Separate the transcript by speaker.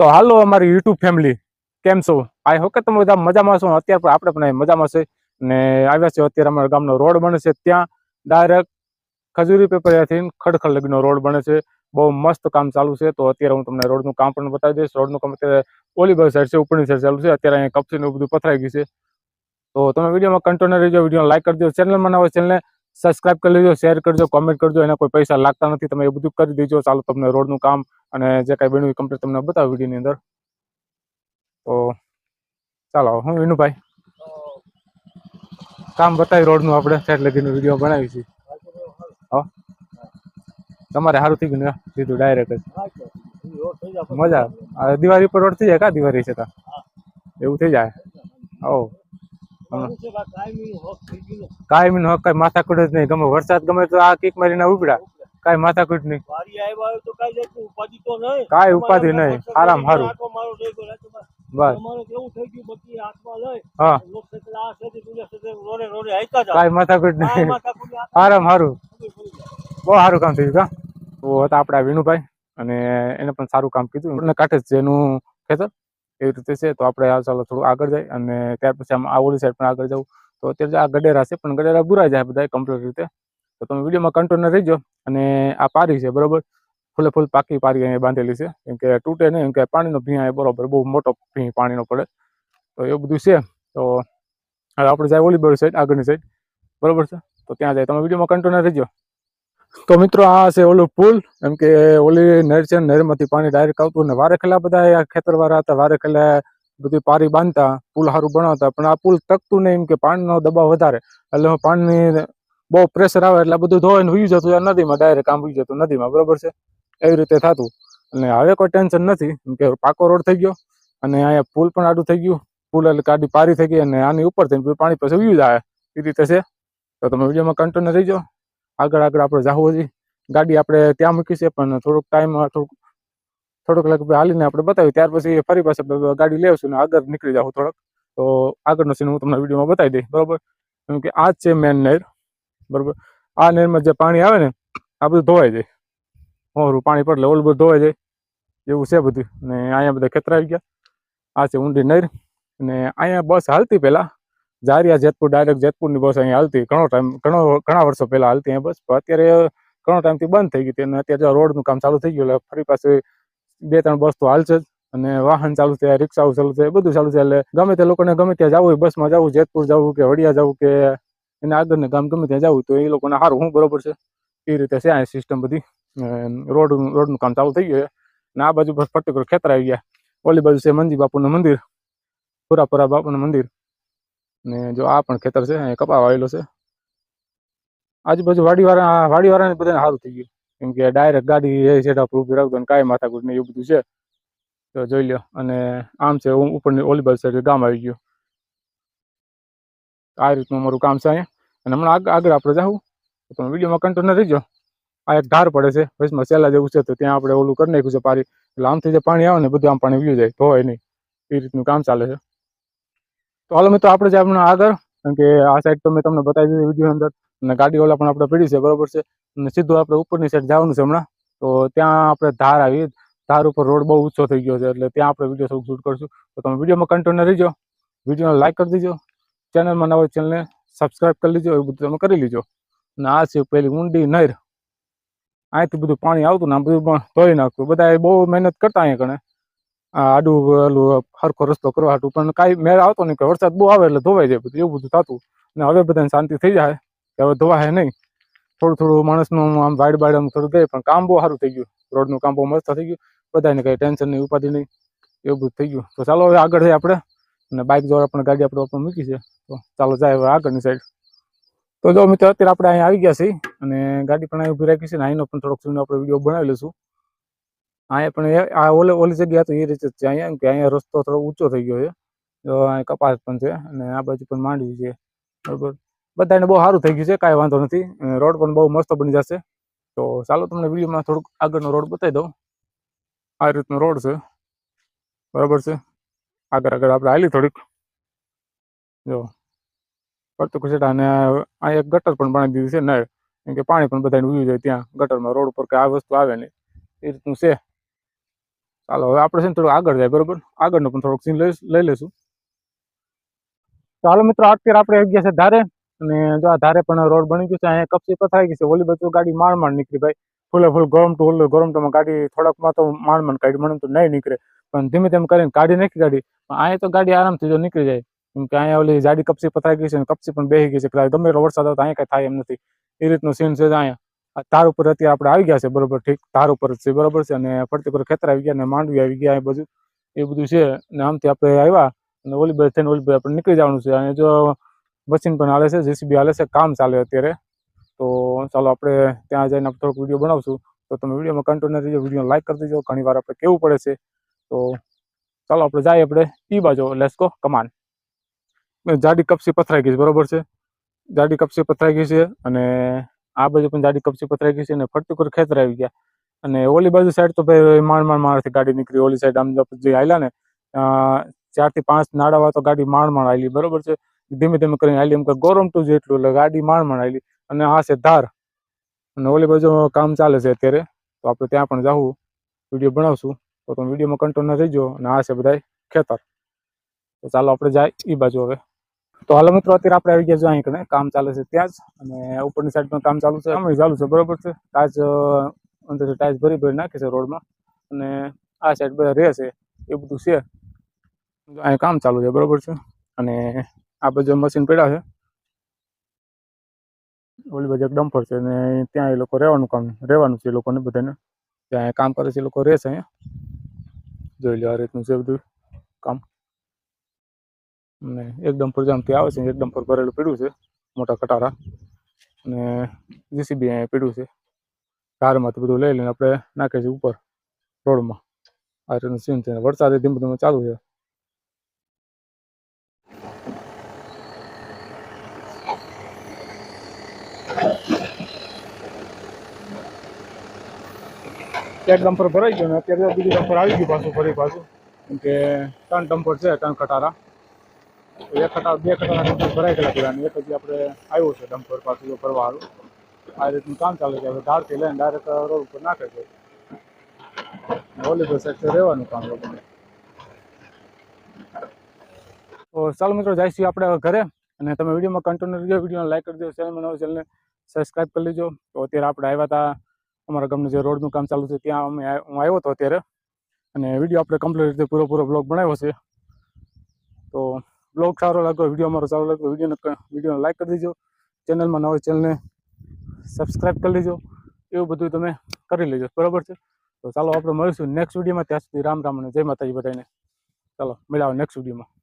Speaker 1: તો હાલો અમારી YouTube family કેમ છો? આઈ હોકે તમે બધા મજામાં છો. અત્યારે પણ આપણે પણ મજામાં છે ને આવ્યા છે અત્યારે અમારા ગામનો રોડ બને છે ત્યાં. ડાયરેક્ટ ખજૂરી પેપરિયાથી ખડખડ લગીનો રોડ બને છે. બહુ મસ્ત કામ ચાલુ છે. તો અત્યારે હું તમને રોડનું કામ પણ બતાવી દઈશ. રોડનું કામ અત્યારે ઓલી બાજુ સાઈડ છે, ઉપરની સાઈડ ચાલુ છે. અત્યારે અહીંયા કપસી બધું પથરાઈ ગયું છે. તો તમે વિડીયોમાં કન્ટિન્યુ રહેજો. વીડિયો લાઈક દો. ચેનલમાં ના હોય ચેનલને સબસ્ક્રાઇબ કરી લેજો શેર કરજો કોમેન્ટ કરજો. એના કોઈ પૈસા લાગતા નથી. તમે એ બધું કરી દેજો. ચાલો તમને રોડનું કામ અને જે કાંઈ બન્યું એ કમ્પ્લીટ તમને બતાવું વિડીયોની અંદર. તો ચાલો હું વિનુભાઈ. કામ બતાવી રોડનું આપણે. સેટ લગીનો વીડિયો બનાવી છે. હા? તમારે સારું થઈ ગયું ને? સીધું ડાયરેક્ટ જ. મજા દિવાળી પર રોડ થઈ જાય કા? દિવાળી છે તા? એવું થઈ જાય? ઓ કાંઈ મીન હક કાંઈ માથાકૂટ જ નહીં. ગમે વરસાદ ગમે તો આ કિક મારીને ઉપડ્યા કાંઈ માથાકૂટ નહીં. કાંઈ ઉપાધિ નહીં. આરામ હારું બસ. હા. કાંઈ માથાકૂટ નહીં. આરામ હારું બહુ સારું કામ થયું કા? તો હતા આપણા વિનુભાઈ અને એને પણ સારું કામ કીધું. કાંઠે જ એનું ખેતર. એવી રીતે છે, તો આપણે હાલ ચાલો થોડું આગળ જાય અને ત્યાર પછી આમ આ ઓલી સાઈડ પણ આગળ જવું. તો અત્યારે આ ગડેરા છે, પણ ગડેરા બુરા જાય બધા કમ્પ્લીટ રીતે. તો તમે વિડીયોમાં કંટ્રોલ રહીજો અને આ પારી છે, બરોબર? ફૂલે ફૂલ પાકી પારી અહીંયા બાંધેલી છે. કેમ કે તૂટે નહીં કે પાણીનો ભીં અહીંયા બરોબર? બહુ મોટો ભીં પાણીનો પડે. તો એવું બધું છે. તો હવે આપણે જાય ઓલી સાઈડ આગળની સાઈડ બરોબર છે? તો ત્યાં જાય. તમે વિડીયોમાં કંટ્રોલ રહેજો તો મિત્રો, આ છે ઓલું પુલ. એમ કે ઓલી નહેર છે નહેરમાંથી પાણી ડાયરેક્ટ આવતું ને વારે ખેલા બધા ખેતરવાળા હતા વારે ખેલા બધી પારી બાંધતા, પુલ સારું બનાવતા. પણ આ પુલ તકતું નહીં, એમ કે પાણીનો દબાવ વધારે. એટલે પાણીની બહુ પ્રેશર આવે એટલે બધું ધોઈને હુઈ જતું નદીમાં ડાયરેક્ટ આમ હુઈ જતું, નદીમાં. બરોબર છે? એવી રીતે થતું. અને હવે કોઈ ટેન્શન નથી, એમ કે પાકો રોડ થઈ ગયો અને અહીંયા પુલ પણ આડું થઈ ગયું. પુલ એટલે ગાડી પારી થઈ ગઈ અને આની ઉપર થઈને પાણી પછી ઉયું જાય. એ રીતે છે. તો તમે વિડીયોમાં કન્ટિન્યુ રહીજો. આગળ આગળ આપણે જાવું હજી. ગાડી આપણે ત્યાં મૂકી છે, પણ થોડુંક ટાઈમ થોડુંક થોડુંક લગભગ હાલીને આપણે બતાવ્યું ત્યાર પછી ફરી પાછા ગાડી લેવશું ને આગળ નીકળી જાવ થોડોક. તો આગળનો સીન હું તમને વિડીયોમાં બતાવી દઈશ. બરોબર? કેમ કે આ જ છે મેન નહેર. બરોબર? આ નહેરમાં જે પાણી આવે ને, આ બધું ધોવાઈ જાય. હોરું પાણી પડે ઓલું બધું ધોવાઈ જાય. એવું છે બધું. અને અહીંયા બધા ખેતરા આવી ગયા. આ છે ઊંડી નહેર. અને અહીંયા બસ હાલતી પહેલા જારિયા, જેતપુર ડાયરેક્ટ જેતપુરની બસ અહીંયા હાલતી. ઘણો ટાઈમ ઘણો, ઘણા વર્ષો પહેલા હાલતી અહીંયા બસ. અત્યારે ઘણો ટાઈમથી બંધ થઈ ગઈ અને અત્યારે રોડનું કામ ચાલુ થઈ ગયું એટલે ફરી પાસે બે, ત્રણ બસ તો હાલશે જ. અને વાહન ચાલુ થયા રિક્ષાઓ ચાલુ થયા બધું ચાલુ છે. એટલે ગમે તે લોકોને ગમે ત્યાં જવું હોય, બસમાં જવું, જેતપુર જવું કે વડિયા જવું કે એને આગળને ગામ ગમે ત્યાં જવું તો એ લોકોને સારું હું બરોબર છે? એ રીતે છે આ સિસ્ટમ બધી. રોડ, રોડનું કામ ચાલુ થઈ ગયું અને આ બાજુ બસ પર્ટિક્યુલર ખેતર આવી ગયા. ઓલી બાજુ છે મંજી બાપુનું મંદિર. પુરાપુરા બાપુનું મંદિર. ને જો આ પણ ખેતર છે, અહીંયા કપા વાવેલો છે. આજુબાજુ વાડીવાળા, વાડીવાળાને બધાને સારું થઈ ગયું. કેમ કે ડાયરેક્ટ ગાડી સેટા પર ઊભી રાખતો ને કાંઈ માથાકૂટ ને એવું બધું છે. તો જોઈ લ્યો, અને આમ છે, હું ઉપરની ઓલી બાજુ સાઈડ ગામ આવી ગયું. આ રીતનું અમારું કામ છે અહીંયા. અને હમણાં આગળ આપણે જાઉં તમે વિડીયોમાં કન્ટિન્યુ રહીજો. આ એક ધાર પડે છે વચમાં સેલા જેવું છે, તો ત્યાં આપણે ઓલું કરી નાખ્યું છે પારી એટલે આમથી જે પાણી આવે ને, બધું આમ પાણી વ્યુ જાય, ધોવાય નહીં. એ રીતનું કામ ચાલે છે. તો હાલો મિત્રો, આપણે જે હમણાં આગળ, કારણ કે આ સાઈડ તો મેં તમને બતાવી દીધી વીડિયો અંદર. અને ગાડી ઓલા પણ આપણે પડી છે, બરોબર છે. અને સીધું આપણે ઉપરની સાઈડ જવાનું છે હમણાં. તો ત્યાં આપણે ધાર આવી, ધાર ઉપર રોડ બહુ ઊંચો થઈ ગયો છે, એટલે ત્યાં આપણે વીડિયો થોડુંક શૂટ કરશું. તો તમે વિડીયોમાં કન્ટિન્યુ રહીજો વિડીયોને લાઈક કરી દેજો. ચેનલમાં ના હોય ચેનલને સબસ્ક્રાઇબ કરી લીજો, એવું બધું તમે કરી લેજો. અને આ છે પેલી ઊંડી નહેર. અહીંથી બધું પાણી આવતું ને આ બધું પણ ધોઈ નાખતું બધા બહુ મહેનત કરતા અહીંયા કણે આડું ઓલું સરખો રસ્તો કરવા હાટું, પણ કાંઈ મેળ આવતો નહીં કે વરસાદ બહુ આવે એટલે ધોવાઈ જાય બધું, એવું બધું થતું. અને હવે બધાને શાંતિ થઈ જાય, કે હવે ધોવાય નહીં. થોડું થોડું માણસનું આમ વાડ બાડ આમ થોડું ગઈ પણ કામ બહુ સારું થઈ ગયું. રોડનું કામ બહુ મસ્ત થઈ ગયું. બધાને કંઈ ટેન્શન નહીં, ઉપાધિ નહીં, એવું બધું થઈ ગયું. તો ચાલો હવે આગળ જઈએ આપણે. અને બાઇક દ્વારા પણ ગાડી આપણે ઓપન મૂકી છે. તો ચાલો જાય હવે આગળની સાઈડ તો જો મિત્રો, અત્યારે આપણે અહીંયા આવી ગયા છીએ. અને ગાડી પણ અહીં ઊભી રાખી છે ને અહીંનો પણ થોડોક આપણે વીડિયો બનાવી લઈશું. અહીંયા પણ આ ઓલે ઓલી જગ્યા તો એ રીતે જ છે. અહીંયા કે અહીંયા રસ્તો થોડો ઊંચો થઈ ગયો છે. તો અહીંયા કપાસ પણ છે અને આ બાજુ પણ માંડવી છે. બરાબર. બધાને બહુ સારું થઈ ગયું છે, કાંઈ વાંધો નથી. રોડ પણ બહુ મસ્ત બની જશે. તો ચાલો તમને વિડીયોમાં થોડુંક આગળનો રોડ બતાવી દઉં. આ રીતનો રોડ છે. બરોબર છે. આગળ આગળ આપણે હાલી થોડીક. જો. પડતું ખસેડા અને આ એક ગટર પણ બનાવી દીધું છે નળ. કે પાણી પણ બધાને ઉયું જાય ત્યાં. ગટરમાં રોડ ઉપર કે આ વસ્તુ આવે નહીં. એ રીતનું છે. ચાલો, હવે આપણે છે ને થોડું આગળ જાય, બરોબર? આગળનો પણ થોડોક સીન લઈ લઈ લેશું ચાલો મિત્રો, અત્યારે આપણે આવી ગયા છે ધારે, અને જો આ ધારે પણ રોડ બની ગયો છે, અહીંયા કપસી પથરાઈ ગઈ છે. ઓલી બધું ગાડી માણ માણ નીકળી ભાઈ. ફૂલે ફૂલ ગરમ ટુ ઓલું ગરમ ટુમાં ગાડી થોડાકમાં તો માણ માણ કાઢી, મને તો નહીં નીકળે. પણ ધીમે ધીમે કરીને કાઢી નાખી ગાડી. અહીંયા તો ગાડી આરામથી જો નીકળી જાય. કેમ કે અહીંયા ઓલી જાડી કપસી પથરાઈ ગઈ છે કપસી પણ બેસી ગઈ છે. ગમે વરસાદ આવતો અહીંયા કઈ થાય એમ નથી. એ રીતનું સીન છે અહીંયા. તાર ઉપર અત્યારે આપણે આવી ગયા છે, બરોબર, ઠીક, તાર ઉપર છે, બરોબર છે, અને ફરતી પર ખેતર આવી ગયા, અને માંડવી આવી ગયા, એ બધું એ બધું છે, અને આમથી આપણે આવ્યા, અને ઓલી થઈને ઓલી બાજુ આપણે નીકળી જવાનું છે, અને જો મશીન પણ હાલે છે, જેસીબી હાલે છે, કામ ચાલે અત્યારે, તો ચાલો આપણે ત્યાં જઈને આપણે થોડોક વીડિયો બનાવશું, તો તમે વિડીયોમાં કન્ટિન્યુ રહીજો વીડિયો લાઈક કરી દેજો, ઘણી વાર આપણે કેવું પડે છે, તો ચાલો આપણે જઈએ આપણે, ઈ બાજુ લેસ્કો કમાન જાડી કપસી પથરાઈ ગઈ છે, બરોબર છે, જાડી કપસી પથરાઈ ગઈ છે, અને આ બાજુ પણ જાડી કપચી પથરાઈ ગઈ છે અને ફરતી પર ખેતર આવી ગયા. અને ઓલી બાજુ સાઈડ તો ભાઈ માણ માણ માણથી ગાડી નીકળી. ઓલી સાઈડ આમ જે આવેલા ને ચારથી પાંચ નાડાવા તો ગાડી માણ માંડ આવેલી બરોબર છે? ધીમે ધીમે કરીને આવેલી એમ કે ગોરમ ટુ જેટલું એટલે ગાડી માણ માંડ આવેલી અને આ છે ધાર. અને ઓલી બાજુ કામ ચાલે છે અત્યારે. તો આપણે ત્યાં પણ જવું વીડિયો બનાવશું. તો તમે વિડીયોમાં કન્ટિન્યુ રહીજો. અને આ છે બધાય ખેતર. તો ચાલો આપણે જાય એ બાજુ હવે. તો હાલો મિત્રો, અત્યારે આપણે આવી ગયા છો અહીં કામ ચાલે છે ત્યાં જ. અને ઉપરની સાઈડ પણ કામ ચાલુ છે. આમ ચાલુ છે, બરોબર છે. ટાચ અંદર ટાચ ભરી ભરી નાખે છે રોડમાં અને આ સાઈડ બધા રહે છે, એ બધું છે. અહીં કામ ચાલુ છે, બરોબર છે. અને આ બાજુ મશીન પડ્યા છે. ઓલી બાજુ એક ડમ્પર છે અને ત્યાં એ લોકો રહેવાનું કામ, રહેવાનું છે એ લોકોને બધાને. ત્યાં કામ કરે છે એ લોકો, રહે છે અહીંયા. જોઈ લો આ રીતનું છે બધું કામ. અને એકદમ ડમ્પર આવે છે એક પર ભરેલું પીડ્યું છે, મોટા કટારા. અને જીસીબી અહીંયા પીડ્યું છે. કારમાંથી બધું લઈ લઈને આપણે નાખીએ છીએ ઉપર, રોડમાં. આ રીતનું સીન છે. વરસાદ ધીમે ધીમે ચાલુ છે. એક ડમ્પર ભરાઈ ગયો ને અત્યારે બીજું ડમ્પર આવી ગયું પાછું, ફરી પાછું. કેમ કે ત્રણ ડમ્પર છે, ત્રણ કટારા. એક કટા બે કટારા ડમ્પર ભરાઈ ગયેલા પેલા એક હજી આપણે આવ્યો છે ડમ્પર પાછું ફરવા આ રીતનું કામ ચાલે છે. હવે ધારથી લઈને ડાયરેક્ટ રોડ ઉપર નાખે છે. વોલીબોલ સેક્ટર રહેવાનું કામ લોકોને. તો ચાલો મિત્રો જઈશું આપણે ઘરે. અને તમે વિડીયોમાં કન્ટિન્યુ રહેજો. વિડીયોને લાઈક કરી દો ચેનલમાં નવો ચેનલને સબસ્ક્રાઈબ કરી લેજો. તો અત્યારે આપણે આવ્યા હતા અમારા ગામનું જે રોડનું કામ ચાલુ છે, ત્યાં અમે હું આવ્યો હતો અત્યારે. અને વીડિયો આપણે કમ્પ્લીટ રીતે પૂરો પૂરો બ્લોગ બનાવ્યો છે. તો બ્લોગ સારો લાગ્યો વીડિયો અમારો સારો લાગ્યો વિડીયોને વિડીયોને લાઈક કરી દેજો. ચેનલમાં નવા ચેનલને સબસ્ક્રાઈબ કરી લેજો એવું બધું તમે કરી લેજો. બરાબર છે? તો ચાલો આપણે મળીશું નેક્સ્ટ વિડીયોમાં ત્યાં સુધી રામ રામ અને જય માતાજી બધાને. ચાલો મળ્યા નેક્સ્ટ વિડીયોમાં